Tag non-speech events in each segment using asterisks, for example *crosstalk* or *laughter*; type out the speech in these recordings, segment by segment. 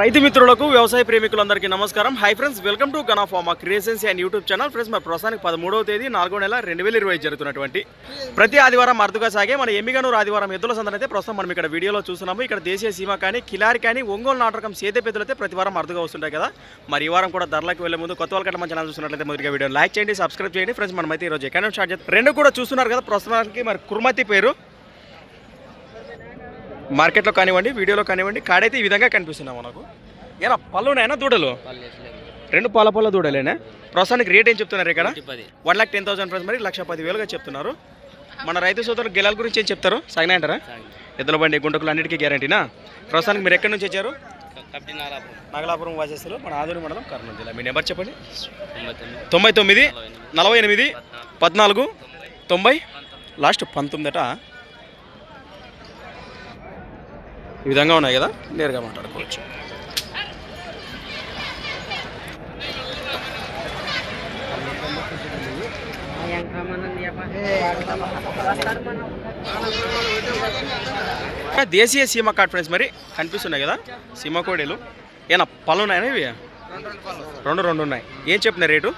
రైతు మిత్రులకు వ్యవసాయ ప్రేమికులందరికీ నమస్కారం. Hi friends welcome to Gana pharma creations and YouTube channel friends మరి ప్రస్తుతానికి పదమూడవ తేదీ నాలుగో నెల రెండు వేల ఇరవై జరుగుతున్నటువంటి ప్రతి ఆదివారం అరుదుగా సాగే మన ఎమ్మిగనూరు ఆదివారం ఎద్దుల సందడి అయితే ప్రస్తుతం మనం ఇక్కడ వీడియోలో చూస్తున్నాము. ఇక్కడ దేశీయ సీమ కానీ కిలారి కానీ ఒంగోలు నాటకం సేతపెద్దలు అయితే ప్రతి వారం అరుదుగా వస్తుంటాయి కదా. మరి ఈ వారం కూడా ధరలకు వెళ్ళే ముందు కొత్త వాళ్ళకి మన ఛానల్ చూస్తున్నట్లయితే మొదటిగా వీడియో లైక్ చేయండి సబ్స్క్రైబ్ చేయండి. ఫ్రెండ్స్ మనమైతే ఈరోజు ఎక్కడ స్టార్ట్ చేస్తాం? రెండు కూడా చూస్తున్నారు కదా ప్రస్తుతానికి మరి కుర్మతి పేరు. మార్కెట్లో కానివ్వండి వీడియోలో కానివ్వండి కాడైతే ఈ విధంగా కనిపిస్తున్నాయి మనకు. ఏనా పళ్ళున్నాయనా దూడలు? రెండు పాల పళ్ళ దూడలేనా? ప్రస్తుతానికి రేట్ ఏం చెప్తున్నారు ఇక్కడ? One lakh ten thousand price మరి లక్ష పది వేలుగా చెప్తున్నారు. మన రైతు సోదరులు గెలాల గురించి ఏం చెప్తారు? సగనా అంటారా? ఎద్దుల బండి గుంటకులు అన్నిటికీ గ్యారంటీనా? ప్రస్తుతానికి మీరు ఎక్కడి నుంచి వచ్చారు? నాగలాపురం. వాసేస్తులు మన ఆదూరు మండలం కర్నూలు జిల్లా. మీ నెంబర్ చెప్పండి. తొంభై తొమ్మిది. నలభై ఎనిమిది పద్నాలుగు తొంభై. లాస్ట్ పంతొమ్మిదట ఈ విధంగా ఉన్నాయి కదా? నేరుగా మాట్లాడుకోవచ్చు. దేశీయ సీమ కార్డ్ ఫ్రెండ్స్ మరి కనిపిస్తున్నాయి కదా? సీమ కోడీలు. ఏనా పళ్ళు ఉన్నాయా ఇవి? రెండు రెండు ఉన్నాయి. ఏం చెప్తున్నారు rate?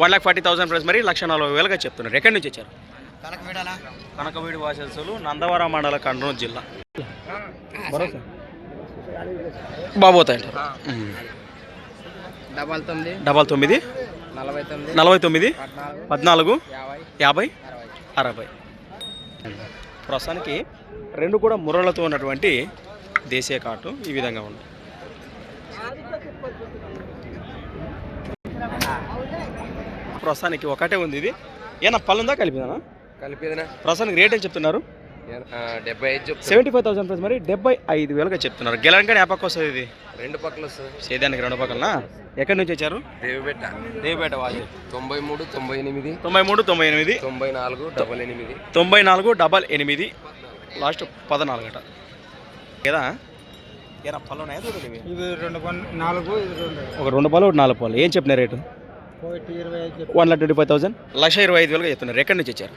One lakh forty thousand price మరి లక్ష నలభై వేలుగా చెప్తున్నారు. ఎక్కడి నుంచి వచ్చారు? కనకవీడి వాసల్సులు నందవరం మండల కర్నూలు జిల్లా. అంటారు ఉమ్. డబల్ తొమ్మిది. డబల్ తొమ్మిది. నలభై తొమ్మిది. పద్నాలుగు. యాభై. అరవై. ప్రస్తుతానికి రెండు కూడా ముర్రలతో ఉన్నటువంటి దేశీయ కాటు ఈ విధంగా ఉంది. ప్రస్తుతానికి ఒకటే ఉంది ఇది. ఏనా పళ్ళుందా కలిపిదానా? కలిపేదినా. ప్రస్తుతానికి రేట్ ఏం చెప్తున్నారు? డెబ్బై ఐదు సెవెంటీ ఫైవ్ థౌసండ్ ప్రైస్. మరి డెబ్బై ఐదు వేలుగా చెప్తున్నారు. గెలడానికి యాపక్ వస్తుంది ఇది? రెండు పక్కల వస్తుంది. సేదానికి రెండు పక్కలనా? ఎక్కడి నుంచి వచ్చారు? దేవిబెట్ట దేవిపేట వాళ్ళు. తొంభై మూడు తొంభై ఎనిమిది తొంభై మూడు తొంభై ఎనిమిది తొంభై నాలుగు డబల్ ఎనిమిది. తొంభై నాలుగు డబల్ ఎనిమిది. లాస్ట్ పద్నాలుగు అట. కదా ఏనా పళ్ళు ఉన్నాయా. ఇవి? రెండు నాలుగు ఇది రెండు. ఒక రెండు పాలు ఒకటి నాలుగు పాలు ఏం చెప్పిన రేటు? ఇరవై ఐదు one lakh twenty five thousand. లక్ష ఇరవై ఐదు వేలుగా చెప్తున్నారు. ఎక్కడి నుంచి వచ్చారు?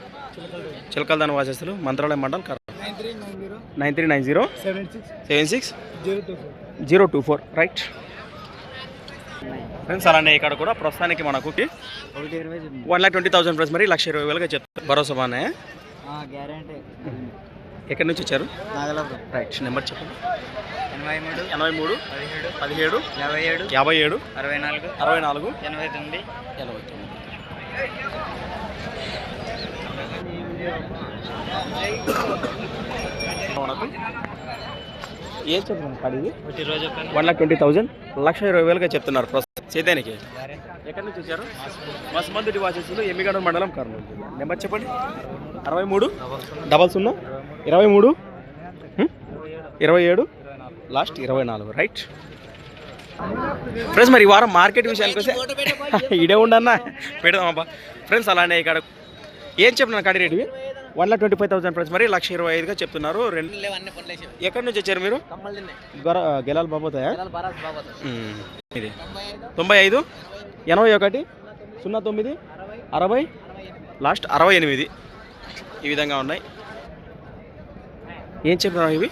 చిలకల దాని వాసేస్తులు మంత్రాలయం మండలం nine three nine zero. Nine three nine zero. Seven six. Zero two four. Right. Friends అలానే ఇక్కడ కూడా ప్రస్తుతానికి మనకు one lakh twenty thousand plus మరి లక్ష ఇరవై వేలుగా చెప్తారు. భరోసా బానే గ్యారంటీ. ఎక్కడి నుంచి వచ్చారు? రైట్. నెంబర్ చెప్పండి. ఎనభై మూడు ఎనభై మూడు పదిహేడు పదిహేడు యాభై ఏడు యాభై ఏడు అరవై నాలుగు అరవై నాలుగు ఎనభై తొమ్మిది. ఎనభై తొమ్మిది. ఏం చెప్తున్నాను కడిగి వన్ లాక్ ట్వంటీ థౌజండ్? లక్ష ఇరవై వేలుగా చెప్తున్నారు ప్రస్తుతం. చేతానికి ఎక్కడి నుంచి వచ్చారు? మస్మందుడి వాచెస్లో ఎమ్మిగడ మండలం కర్నూలు జిల్లా. నెంబర్ చెప్పండి. అరవై మూడు? డబల్ సున్నా? ఇరవై మూడు? ఇరవై ఏడు? లాస్ట్ ఇరవై నాలుగు. రైట్. ఫ్రెండ్స్ మరి ఈ వారం మార్కెట్ విషయానికి వస్తే *laughs* ఇడే ఉండన్నా పెడదామబ్బా ఫ్రెండ్స్ అలానే ఇక్కడ ఏం చెప్తున్నారు కాడి rate one lakh twenty five thousand friends మరి లక్ష ఇరవై ఐదుగా చెప్తున్నారు. రెండు ఎక్కడి నుంచి వచ్చారు మీరు? గొర గెలాలు బాబోతాయా. ఇది. తొంభై ఐదు. ఎనభై ఒకటి? సున్నా తొమ్మిది? అరవై. లాస్ట్ అరవై ఎనిమిది. ఈ విధంగా ఉన్నాయి. ఏం చెప్తున్నారు ఇవి?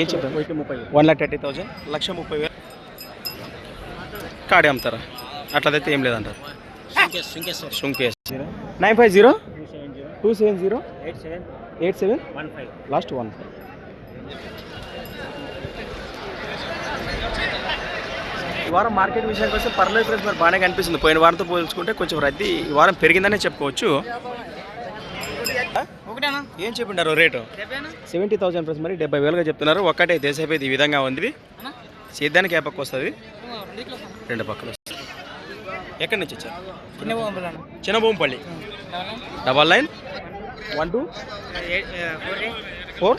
ఏం చెప్తారు ముప్పై వన్ లాక్ థర్టీ థౌజండ్ లక్ష ముప్పై వేలు. కాడే అమ్ముతారా? అట్లయితే ఏం లేదంటారు? సుంకేస్ nine five zero? Two seven zero? Eight seven eight seven? One five last one. Five ఈ వారం మార్కెట్ విషయానికి వస్తే పర్లేదు ఫ్రెండ్స్ మరి బాగానే కనిపిస్తుంది. పోయిన వారంతో పోల్చుకుంటే కొంచెం రద్దీ ఈ వారం పెరిగిందనే చెప్పుకోవచ్చు. ఒకటేనా? ఏం చెప్పిండారు రేటు? సెవెంటీ థౌసండ్ ప్లస్ మరి డెబ్బై వేలుగా చెప్తున్నారు. ఒక్కటే దేశపేది ఈ విధంగా ఉంది. సేద్యానికి ఏ పక్క వస్తుంది? రెండు కిలో రెండు పక్కలు వస్తుంది ఎక్కడి నుంచి వచ్చారు? చిన్న పంపులను Chinnabompalli double nine. One two. Four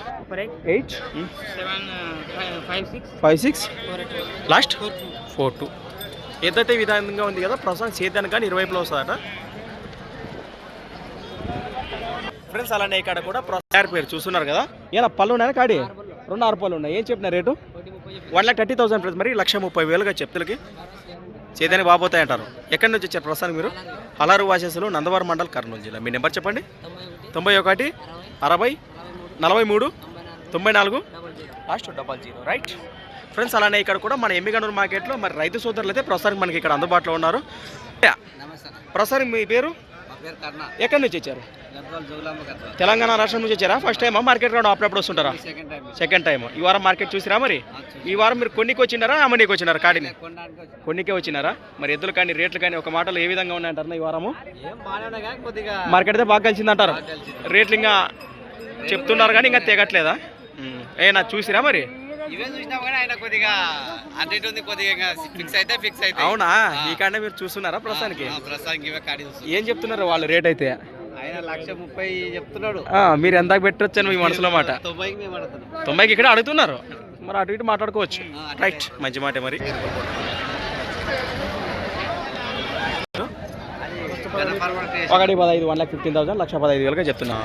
eight. Five six. Last. Four two. ఏదైతే విధంగా ఉంది కదా ప్రస్తుతం సేద్యానికి కానీ ఇరువైపులో వస్తుందట. ఫ్రెండ్స్ అలానే ఇక్కడ కూడా ప్రొసెసర్ పేరు చూస్తున్నారు కదా. ఏనా పళ్ళు ఉన్నాయా కాడి? రెండు ఆరు పళ్ళు ఉన్నాయి. ఏం చెప్పిన rate? One lakh thirty thousand friends మరి లక్ష ముప్పై వేలుగా చెప్తులకి. చేదానికి బాబోతాయి అంటారు ఎక్కడి నుంచి వచ్చారు ప్రస్తుతానికి మీరు? హలారు వాసేసులు నందవరం మండల్ కర్నూలు జిల్లా. మీ నెంబర్ చెప్పండి. తొంభై ఒకటి అరవై నలభై మూడు తొంభై నాలుగు. Last double zero. Right. Friends అలానే ఇక్కడ కూడా మన ఎమ్మిగనూరు మార్కెట్లో మరి రైతు సోదరులు అయితే ప్రస్తుతానికి మనకి ఇక్కడ అందుబాటులో ఉన్నారు. ప్రస్తుతానికి మీ పేరు? ఎక్కడి నుంచి వచ్చారు? తెలంగాణ రాష్ట్రం నుంచి వచ్చారా? ఫస్ట్ టైమా మార్కెట్ రావడం అప్పుడప్పుడు వస్తుంటారా? సెకండ్ టైం ఈ వారం మార్కెట్ చూసిరా మరి? ఈ వారం మీరు కొన్నికి వచ్చినారా? అమ్మనికి వచ్చినారా కాడిని? కొన్నికే వచ్చినారా? మరి ఎద్దులు కానీ రేట్లు కానీ ఒక మాటలో ఏ విధంగా ఉన్నాయంటారు ఈ వారము? మార్కెట్ అయితే బాగా కలిసిందంటారు. రేట్లు ఇంకా చెప్తున్నారు కానీ ఇంకా తెగట్లేదా. ఏనా చూసిరా మరి? ఇవే చూసినా కానీ ఆయన కొద్దిగా అటు ఉంది కొద్దిగా ఫిక్స్ అయితే ఫిక్స్ అయితే. అవునా? ఈ కాండే మీరు చూస్తున్నారా ప్రస్తుతానికి? ప్రస్తుతానికి ఇవే కాడి ఏం చెప్తున్నారు వాళ్ళు రేట్ అయితే? ఆయన లక్ష ముప్పై చెప్తున్నాడు. మీరు ఎంత పెట్టొచ్చు అని మీ మనసులో మాట? తొంభైకి ఇక్కడ అడుగుతున్నారు? మరి అటు ఇటు మాట్లాడుకోవచ్చు. రైట్ మంచి మాట మరి. ఒకటి పదహైదు వన్ లాక్ ఫిఫ్టీన్ థౌసండ్ లక్ష పదహైదు వేలుగా చెప్తున్నా.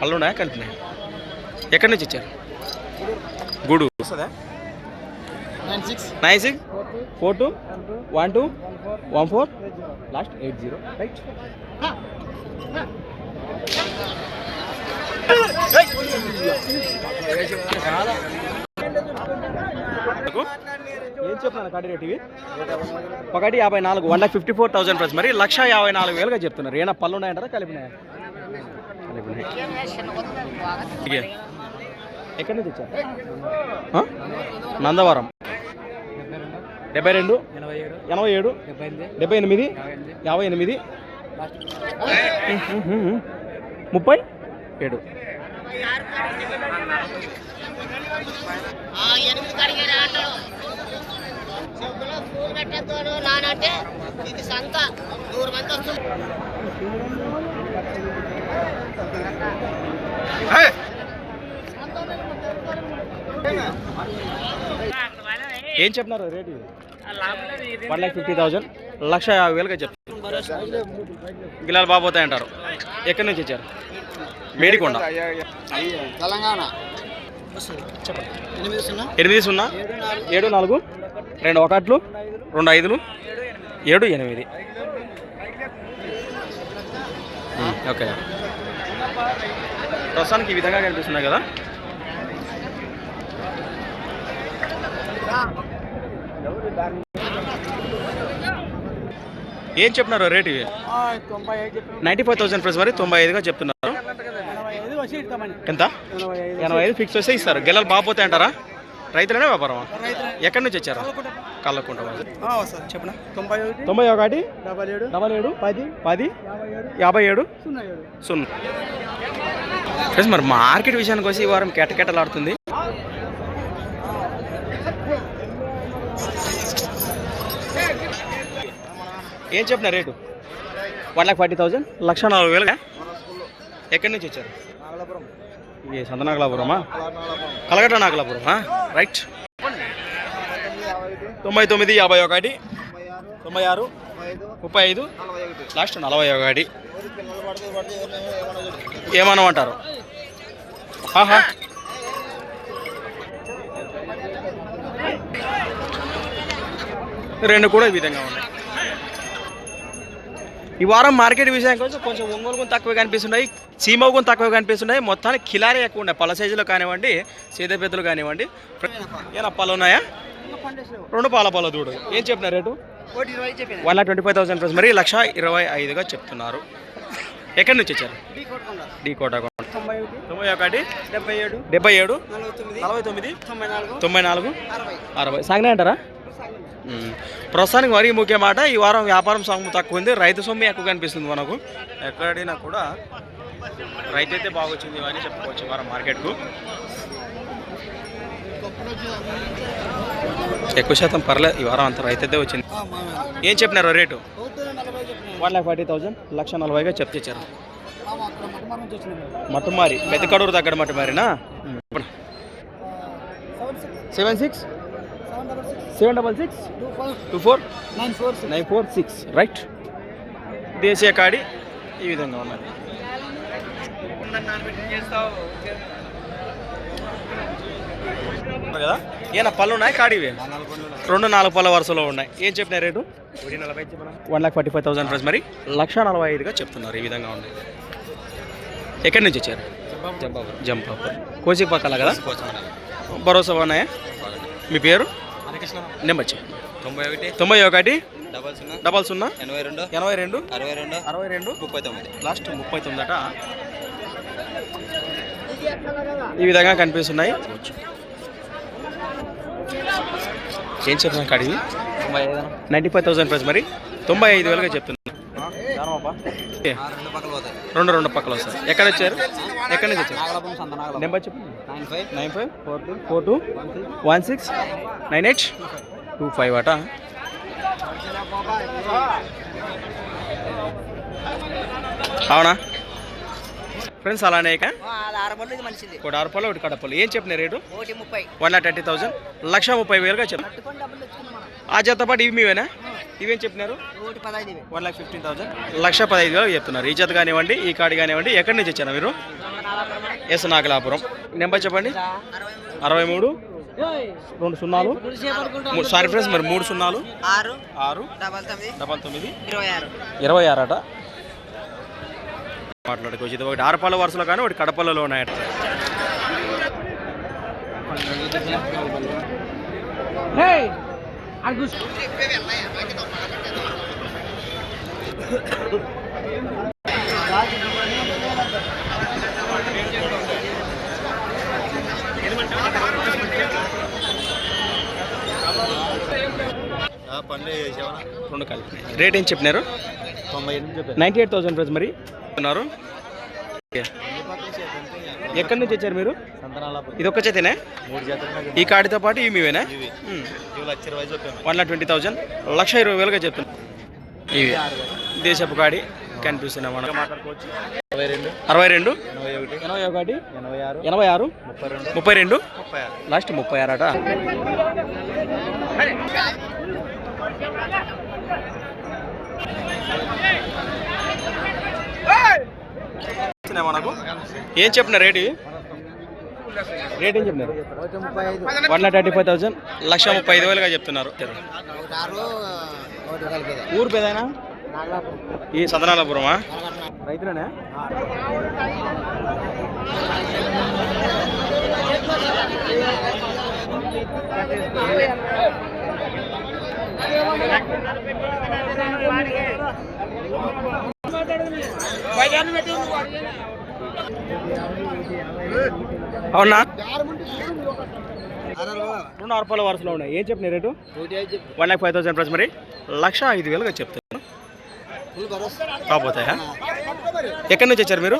పళ్ళు ఉన్నాయా? కలిపినాయి ఎక్కడి నుంచి ఇచ్చారు? గూడు. Nine six nine six four two one two one four last eight zero right ఏం చెప్తున్నాను కాడి రేట్ ఇవి ఒకటి యాభై నాలుగు one lakh fifty four thousand plus. మరి లక్ష యాభై నాలుగు వేలుగా చెప్తున్నారు. ఏమైనా పళ్ళు ఉన్నాయంటారా? కలిపినాయా? కలిపినాయి. ఎక్కడి నుంచి వచ్చారు? ఆ? నందవరం. డెబ్బై రెండు? ఎనభై ఏడు. డెబ్బై ఎనిమిది. యాభై ఎనిమిది. ముప్పై? ఏడు. ఇది సంత. నూరు మంది వస్తుంది ఏం చెప్తున్నారు రేట్ ఇది? One lakh fifty thousand. లక్ష యాభై వేలుగా చెప్తారు గిలాలు బాబోతాయి అంటారు. ఎక్కడి నుంచి వచ్చారు మేడికొండ. తెలంగాణ. ఎనిమిది సున్నా? ఏడు నాలుగు? రెండు ఒకట్లు? రెండు ఐదులు? ఏడు ఎనిమిది. ఓకే. ప్రస్తుతానికి ఈ విధంగా కనిపిస్తున్నాయి కదా. ఏం చెప్తున్నారు రేట్ ఇవి? నైంటీ ఫైవ్ థౌసండ్ ప్రైస్ మరి తొంభై ఐదుగా చెప్తున్నారు. ఎంత? ఎనభై ఐదు ఫిక్స్ వస్తే ఇస్తారు. గెలలు బాగుపోతాయి అంటారా? రైతులనే వ్యాపారమా? ఎక్కడి నుంచి వచ్చారు? కళ్ళకుంట చెప్పనా? తొంభై ఒకటి తొంభై ఒకటి డబల్ ఏడు డబల్ ఏడు పది పది యాభై ఏడు సున్నా సున్నా. ఫ్రెండ్స్ మరి మార్కెట్ విషయానికి వచ్చి ఈ వారం కెటకెటలాడుతుంది ఏం చెప్పిన rate? One lakh forty thousand లక్ష నలభై వేలుగా? ఎక్కడి నుంచి వచ్చారు? నాగలాపురం. ఇది సంతనాగలాపురమా కలగట్ట నాగలాపురమా? రైట్. తొంభై తొమ్మిది యాభై ఒకటి. తొంభై ఆరు. ముప్పై ఐదు. లాస్ట్ నలభై ఒకటి. ఏమనమంటారు? ఆహా. రెండు కూడా ఈ విధంగా ఉన్నాయి. ఈ వారం మార్కెట్ విషయానికి వచ్చి కొంచెం ఒంగోలు గుణ తక్కువ కనిపిస్తున్నాయి సీమ గుణ తక్కువ కనిపిస్తున్నాయి. మొత్తానికి కిలారీ ఎక్కువ ఉన్నాయి. పళ్ళ సైజులో కానివ్వండి సీత పెద్దలు కానివ్వండి. ఏనా పళ్ళు ఉన్నాయా? రెండు పాల పాల దూడు. ఏం చెప్పిన rate? One lakh twenty five thousand plus. మరి లక్ష ఇరవై ఐదుగా చెప్తున్నారు. ఎక్కడి నుంచి వచ్చారు? డీ కోట తొంభై ఒకటి డెబ్బై ఏడు డెబ్బై ఏడు నలభై తొమ్మిది తొంభై నాలుగు అరవై. సాగినాయంటారా. ప్రస్తుతానికి మరీ ముఖ్యమాట ఈ వారం వ్యాపారం సొమ్ము తక్కువ ఉంది రైతు సొమ్ము ఎక్కువ కనిపిస్తుంది మనకు. ఎక్కడైనా కూడా రైతు అయితే బాగొచ్చింది అని చెప్పుకోవచ్చు వారం మార్కెట్కు. ఎక్కువ శాతం పర్లేదు ఈ వారం అంత రైతు అయితే వచ్చింది ఏం చెప్పినారు rate? One lakh forty thousand లక్ష నలభైగా నుంచి వచ్చిన మట్టుమారి పెద్దకడూరు దగ్గర మట్టుమారినా? Seven six? Seven double six two four. Two four nine four six. Nine four six. Right. దేశీయ కాడి ఈ విధంగా ఉన్నది. ఉన్నాయి కదా? ఏనా పళ్ళు ఉన్నాయి? కాడివి రెండు నాలుగు పళ్ళ వరుసలో ఉన్నాయి. ఏం చెప్పిన rate? One lakh forty five thousand price మరి లక్ష నలభై ఐదుగా చెప్తున్నారు ఈ విధంగా ఉంది. ఎక్కడి నుంచి వచ్చారు? జంపాపూర్. కోచిక్ పక్కల కదా? భరోసా ఉన్నాయా మీ పేరు? నెంబర్ తొంభై ఒకటి తొంభై ఒకటి డబల్ సున్నా డబల్ సున్నా ఎనభై రెండు ఎనభై రెండు అరవై రెండు అరవై రెండు ముప్పై తొమ్మిది. లాస్ట్ ముప్పై తొమ్మిదట ఈ విధంగా కనిపిస్తున్నాయి. ఏం చెప్తున్నాను కాడివి నైంటీ ఫైవ్ థౌసండ్ ప్రైస్ మరి. తొంభై ఐదు వేలుగా చెప్తున్నాను. రెండు రెండు పక్కలు వస్తాయి. ఎక్కడ వచ్చారు ఎక్కడి నుంచి వచ్చారు నెంబర్ చెప్పు. Nine five. Nine five. Four two. Four two. One six. Nine eight. Two five అట. అవునా? ఫ్రెండ్స్ అలానే మంచిది. ఒకటి ఆరు రూపాయలు ఒకటి కడపలు ఏం చెప్పిన rate? One lakh thirty thousand. లక్ష ముప్పై వేలుగా మనం. ఆ జత పాటు ఇవి మీవేనా? ఇవేం చెప్పినారు? One lakh fifteen thousand. లక్ష పదహైదు వేలు చెప్తున్నారు. ఈ జత కానివ్వండి ఈ కార్డు కానివ్వండి ఎక్కడి నుంచి వచ్చారు మీరు? ఎస్ నాగలాపురం. నెంబర్ చెప్పండి. అరవై మూడు. రెండు సున్నాలు. సారీ ఫ్రెండ్స్ మరి మూడు సున్నాలు. ఆరు. ఆరు. డబల్ తొమ్మిది. డబల్ తొమ్మిది. ఇరవై ఆరు. ఇరవై ఆరు అట. మాట్లాడుకోవచ్చు ఇది ఒకటి ఆరుపాల వరుసలో కానీ ఒకటి కడపలలో ఉన్నాయట రెండు కలిపి. రేట్ ఏం చెప్పినారు? తొంభై ఎనిమిది నైంటీ ఎయిట్ థౌసండ్ ప్రైస్ మరి? ఉన్నారు ఎక్కడి నుంచి వచ్చారు మీరు? ఇది ఒక్క చేతనే? ఈ కార్డుతో పాటు ఇవి. మీవేనా వన్ లాక్ ట్వంటీ థౌసండ్ లక్ష ఇరవై వేలుగా చెప్తున్నా. ఇవి. దేశపు కాడి కనిపిస్తున్నా మనం అరవై రెండు. ఎనభై ఒకటి. ఎనభై ఆరు. ముప్పై రెండు. లాస్ట్ ముప్పై ఆరు వచ్చినాయి మనకు ఏం చెప్పిన రేట్? రేట్ ఏం చెప్పినారు? One lakh thirty five thousand. లక్ష ముప్పై ఐదు వేలుగా చెప్తున్నారు. ఊరు పేదైనా ఈ సదనాలపురమా? రైతులనే? అవునా? రెండు ఆరు రూపాయల వరుసలో ఉన్నాయి. ఏం చెప్పిన rate? One lakh five thousand plus మరి. లక్ష ఐదు వేలుగా చెప్తాను కాకపోతాయా ఎక్కడి నుంచి వచ్చారు మీరు?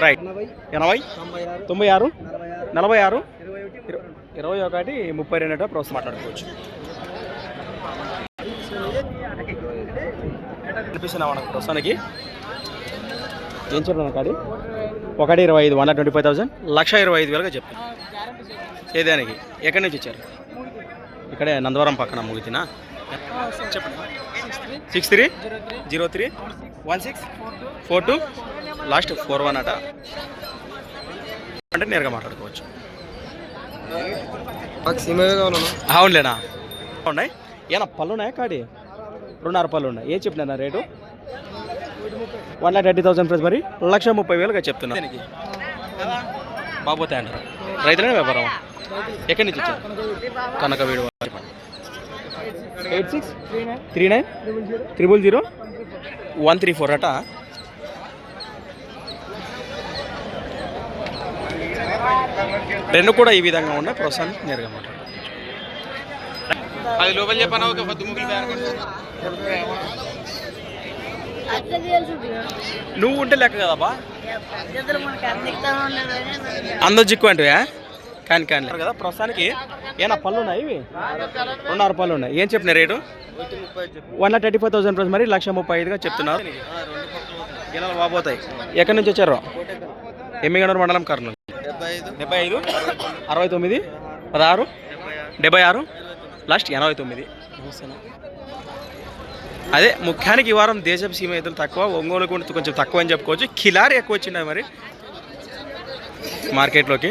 రైట్. ఎనభై తొంభై ఆరు నలభై ఆరు ఇరవై ఒకటి ఇర- ఇరవై ఒకటి ముప్పై రెండు ప్రోత్సాహం మాట్లాడుకోవచ్చు. అనిపిస్తున్నా మనకు ప్రస్తుతానికి. ఏం చెప్పిన కాడి? ఒకటి ఇరవై ఐదు వన్ ట్వంటీ ఫైవ్ థౌసండ్ లక్ష ఇరవై ఐదు వేలుగా చెప్తాను ఏదానికి? ఎక్కడి నుంచి ఇచ్చారు ఇక్కడే నందవరం పక్కన ముగితినా? చెప్పండి six three zero three one six four two last four one అట. అంటే నేరుగా మాట్లాడుకోవచ్చు. అవునులేనా? ఉన్నాయి. ఏనా పళ్ళు ఉన్నాయా కాడి? రెండున్నర పళ్ళు ఉన్నాయి ఏం చెప్పినా rate? One lakh thirty thousand price మరి? లక్ష ముప్పై వేలుగా చెప్తున్నా. బాబోతే అంటారు? రైతులనే వ్యాపారం ఎక్కడి నుంచి వచ్చారు? కనక వీడు eight six three nine triple zero one three four అట. రెండు కూడా ఈ విధంగా ఉన్నాయి. ప్రస్తుతానికి నేరుగా అది లోపల చెప్పాను? ఒక పద్దు ముగ్గులు నువ్వు ఉంటే లెక్క కదా బా? అందరు జిక్కు అంటే కానీ కానీ. కదా ప్రస్తుతానికి ఏనా పళ్ళు ఉన్నాయి ఇవి? రెండున్నర పళ్ళు ఉన్నాయి. ఏం చెప్పిన rate? One lakh thirty five thousand plus మరి లక్ష ముప్పై ఐదుగా చెప్తున్నారు. గిన్నెలు బాబోతాయి ఎక్కడి నుంచి వచ్చారు? ఎమ్మిగనూరు మండలం కర్నూలు. డెబ్బై ఐదు. అరవై తొమ్మిది. పదహారు. డెబ్బై ఆరు. లాస్ట్ ఎనభై తొమ్మిది. అదే ముఖ్యానికి ఈ వారం దేశపు సీమ ఎదురు తక్కువ ఒంగోలు కూడా కొంచెం తక్కువ అని చెప్పుకోవచ్చు. కిలారి ఎక్కువ వచ్చినాయి మరి? మార్కెట్లోకి.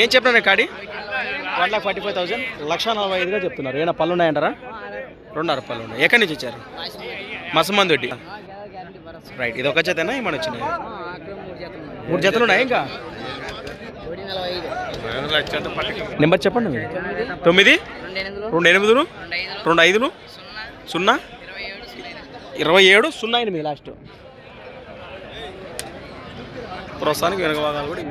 ఏం చెప్పినా కాడి? One lakh forty five thousand. లక్ష నలభై ఐదుగా చెప్తున్నారు. ఏమైనా పళ్ళు ఉన్నాయంటారా? రెండున్నర పళ్ళు ఉన్నాయి. ఎక్కడి నుంచి ఇచ్చారు మసమంది వడ్డీ రైట్ ఇది ఒక జతనా? ఏమని వచ్చినాయి? మూడు జతలు ఉన్నాయి ఇంకా. నెంబర్ చెప్పండి తొమ్మిది? రెండు ఎనిమిదిలు? రెండు ఐదులు? సున్నా? ఇరవై ఏడు సున్నా ఎనిమిది లాస్ట్. ప్రస్తుతానికి వెనుక భాగాలు కూడా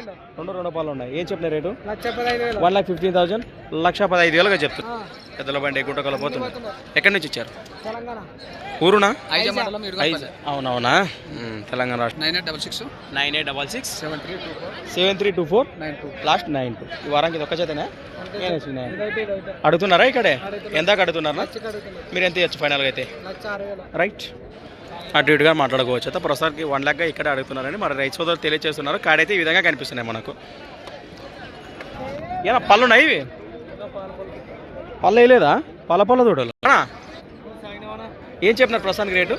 రెండు. రెండు పాలు ఉన్నాయి. ఏం చెప్పిన rate? One lakh fifteen thousand. లక్ష పదహైదు వేలుగా చెప్తారు పెద్దల బండి గుంటకల పోతుంది ఎక్కడి నుంచి ఇచ్చారు ఊరునా? ఐజ్ అవునవునా? మ్, తెలంగాణ రాష్ట్రం nine eight double six. Nine eight double six. Seven three two seven three two four. Nine two. Last nine two. ఈ వారానికి ఇది ఒక్క చేతనే? అడుగుతున్నారా ఇక్కడే? ఎందాక అడుగుతున్నారా? మీరు ఎంత ఇవ్వచ్చు ఫైనల్గా అయితే? రైట్. అటు ఇటుగా మాట్లాడుకోవచ్చు. అయితే ప్రస్తుతానికి వన్ ల్యాక్గా ఇక్కడ అడుగుతున్నారని మరి రైతు సోదరులు తెలియజేస్తున్నారు కాడైతే ఈ విధంగా కనిపిస్తున్నాయి మనకు. ఏనా పళ్ళు ఉన్నాయి ఇవి పళ్ళు వేయలేదా పళ్ళ పళ్ళ దూడలు ఏం చెప్పినారు ప్రస్తుతానికి రేటు?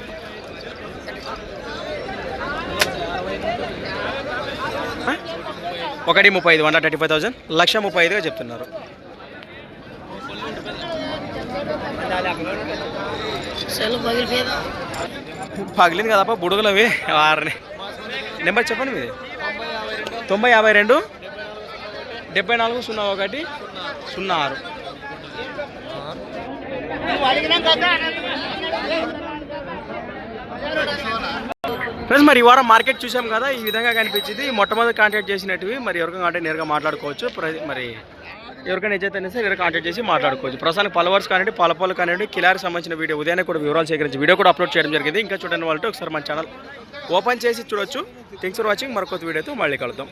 ఒకటి ముప్పై ఐదు వన్ థర్టీ ఫైవ్ థౌసండ్. లక్ష ముప్పై ఐదుగా చెప్తున్నారు. సెల్ పగిలిపోయేదా? పగిలింది కదప్ప బుడుగులవి. వారిని. నెంబర్ చెప్పండి మీది. తొంభై యాభై రెండు. డెబ్బై నాలుగు సున్నా ఒకటి సున్నా ఆరు. ఫ్రెండ్స్ మరి ఈ వారం మార్కెట్ చూసాం కదా ఈ విధంగా కనిపించింది. మొట్టమొదటి కాంటాక్ట్ చేసినట్టువి మరి ఎవరికైనా అంటే నేరుగా మాట్లాడుకోవచ్చు. మరి ఎవరికైనా ఏదైతే సరే ఇక్కడ కాంటాక్ట్ చేసి మాట్లాడుకోవచ్చు. ప్రస్తుతానికి పలవర్స్ కానివ్వండి పలపాలు కానివ్వండి కిలారికి సంబంధించిన వీడియో ఉదయాన్నే కూడా వివరాలు సేకరించి వీడియో కూడా అప్లోడ్ చేయడం జరిగింది. ఇంకా చూడండి వాళ్ళతో ఒకసారి మన ఛానల్ ఓపెన్ చేసి చూడొచ్చు. థ్యాంక్స్ ఫర్ వాచింగ్ మరొక వీడియోతో మళ్ళీ కలుద్దాం.